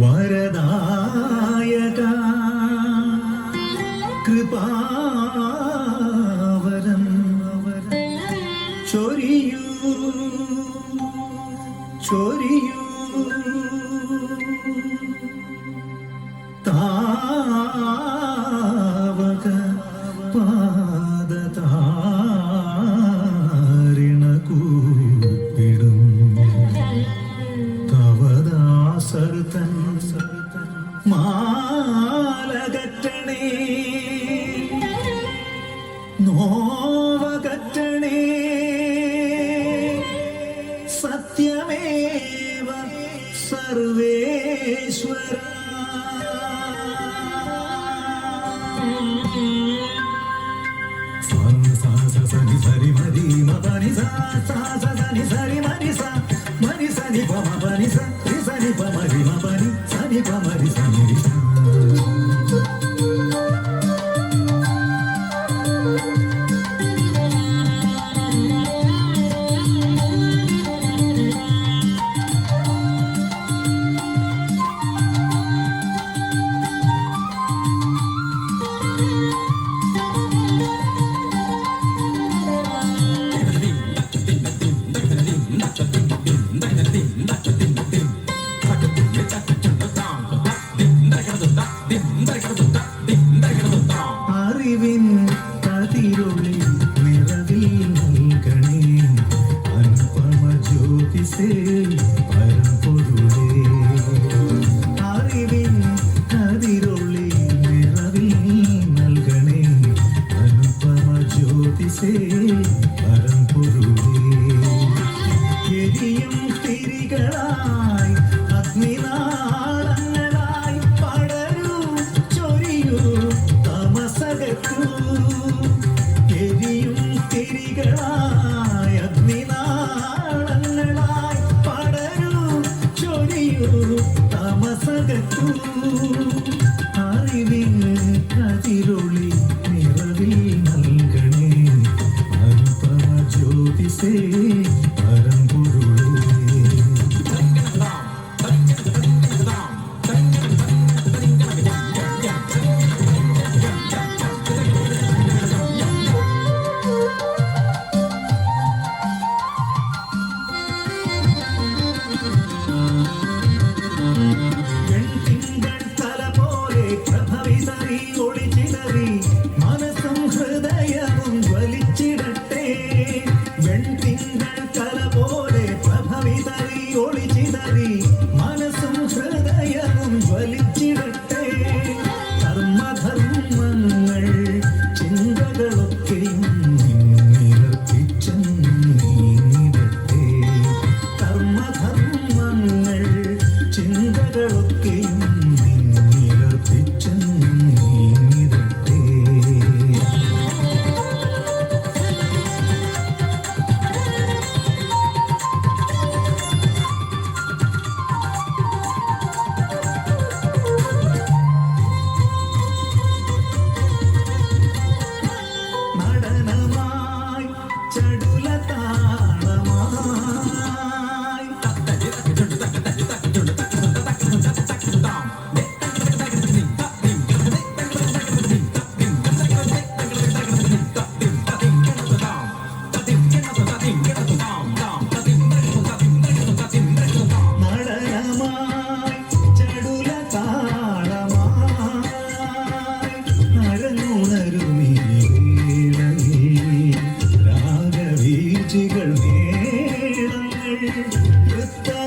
വരദായക. കൃപാവരം ചൊരിയൂ ചൊരിയൂ. താവക പാദതാരിണ കൂപ്പിടും മാലകറ്റണേ. നോവകറ്റണേ. സത്യമേവ സർവേശ്വര. സനി സരി മരി മരി സനി സരി ജ്യോതിസേ പരമ്പൊരുളേ അറിവിൻ കതിരൊളി നിറവിൽ നൽകണേ. അനുപമ പ്രഭവിസറി ഒളിച്ചിതറി മനസ്സും ഹൃദയവും ജ്വലിച്ചിടട്ടെ. വെൺതിങ്കൾ കല പോലെ പ്രഭവിതറി ഒളിച്ചിതറി മനസ്സും ഹൃദയവും ജ്വലിച്ചിടട്ടെ. കർമ്മധർമ്മങ്ങൾ ചിന്തകളൊക്കെയും ചിന്തകളൊക്കെയും with the